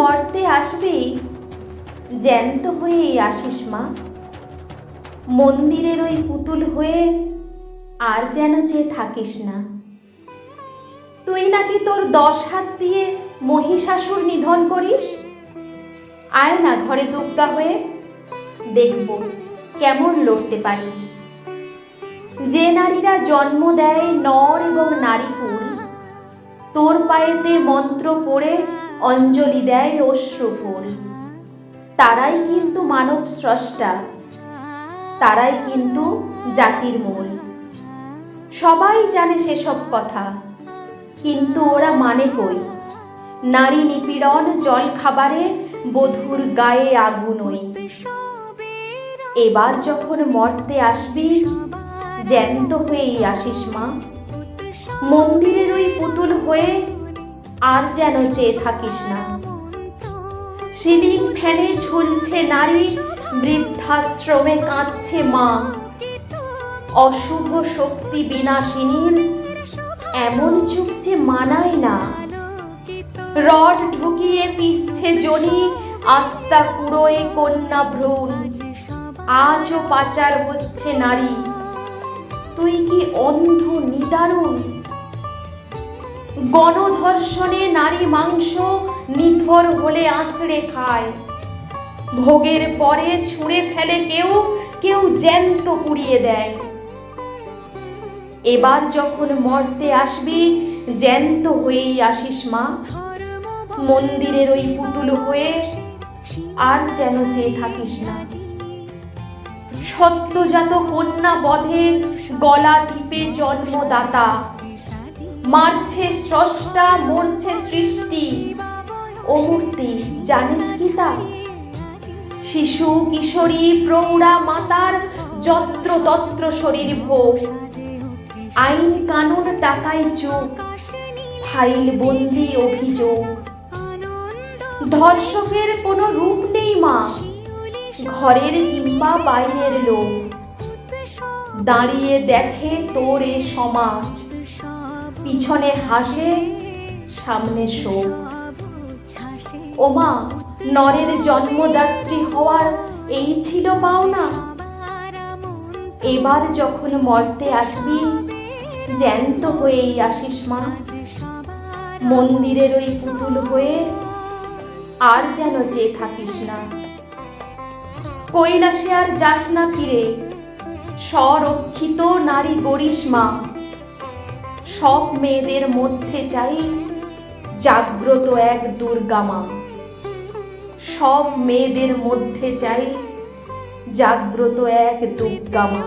মর্তে আসবি, জ্যান্ত হয়েই আসিস মা, মন্দিরের ওই পুতুল হয়ে আর যেন চেয়ে থাকিস না। তুই নাকি তোর দশ হাত দিয়ে মহিষাসুর নিধন করিস? আয় না ঘরে দুগ্গা হয়ে, দেখব কেমন লড়তে পারিস। যে নারীরা জন্ম দেয় নর এবং নারীকুল তোর পায়েতে মন্ত্র পড়ে অঞ্জলি দেয় অশ্রুফুল তারাই কিন্তু মানব স্রষ্টা, তারাই কিন্তু জাতির মূল। সবাই জানে সেসব কথা, কিন্তু ওরা মানে কই? নারী নিপীড়ন জল খাবারে, বধুর গায়ে আগুন ওই। এবার যখন মর্তে আসবি, জ্যান্ত হয়েই আসিস মা। মন্দিরের ওই পুতুল হয়ে আর যেন চেয়ে থাকিস না। সিলিং ফ্যানে ঝুলছে নারী, বৃদ্ধাশ্রমে কাঁদছে মা। অশুভ শক্তি বিনাশিনীর এমন চুপ যে মানায় না। রড ঢুকিয়ে পিসছে জনি, আস্তা কুড়োয় কন্যা ভ্রূণ। আজও পাচার হচ্ছে নারী। তুই কি অন্ধ নিদারুণ? গণধর্ষণে নারী মাংস নিথর হলে আঁচড়ে খায়। ভোগের পরে ছুঁড়ে ফেলে কেউ কেউ জ্যান্ত পুড়িয়ে দেয়। এবার যখন মর্তে আসবি, জ্যান্ত হয়েই আসিস মা। মন্দিরের ওই পুতুল হয়ে আর যেন চেয়ে থাকিস না। সত্যজাত কন্যা বধে গলা টিপে জন্মদাতা। মারছে স্রষ্টা, মরছে সৃষ্টি। ও মূর্তি, জানিস কি তা? শিশু, কিশোরী, প্রৌঢ়া, মাতার যত্র তত্র শরীর ভোগ। আইন কানুন টাকায় চোখ, ফাইল বন্দি অভিযোগ। ধর্ষকের কোনো রূপ নেই মা, ঘরের কিংবা বাইরের লোক। দাঁড়িয়ে দেখে তোর এ সমাজ। পিছনে হাসে, সামনে শোক। ওমা, নরের জন্মদাত্রী হওয়ার এই ছিল পাওনা। এবার যখন মর্তে আসবি, জ্যান্ত হয়েই আসিস মা। মন্দিরের ওই পুতুল হয়ে আর যেন চেয়ে থাকিস না। কৈলাসে আর যাস না ফিরে। স্বরক্ষিত নারী গরিষ্মা সব মেয়েদের মধ্যে চাই জাগ্রত এক দুর্গা মা। সব মেয়েদের মধ্যে চাই জাগ্রত এক দুর্গা মা।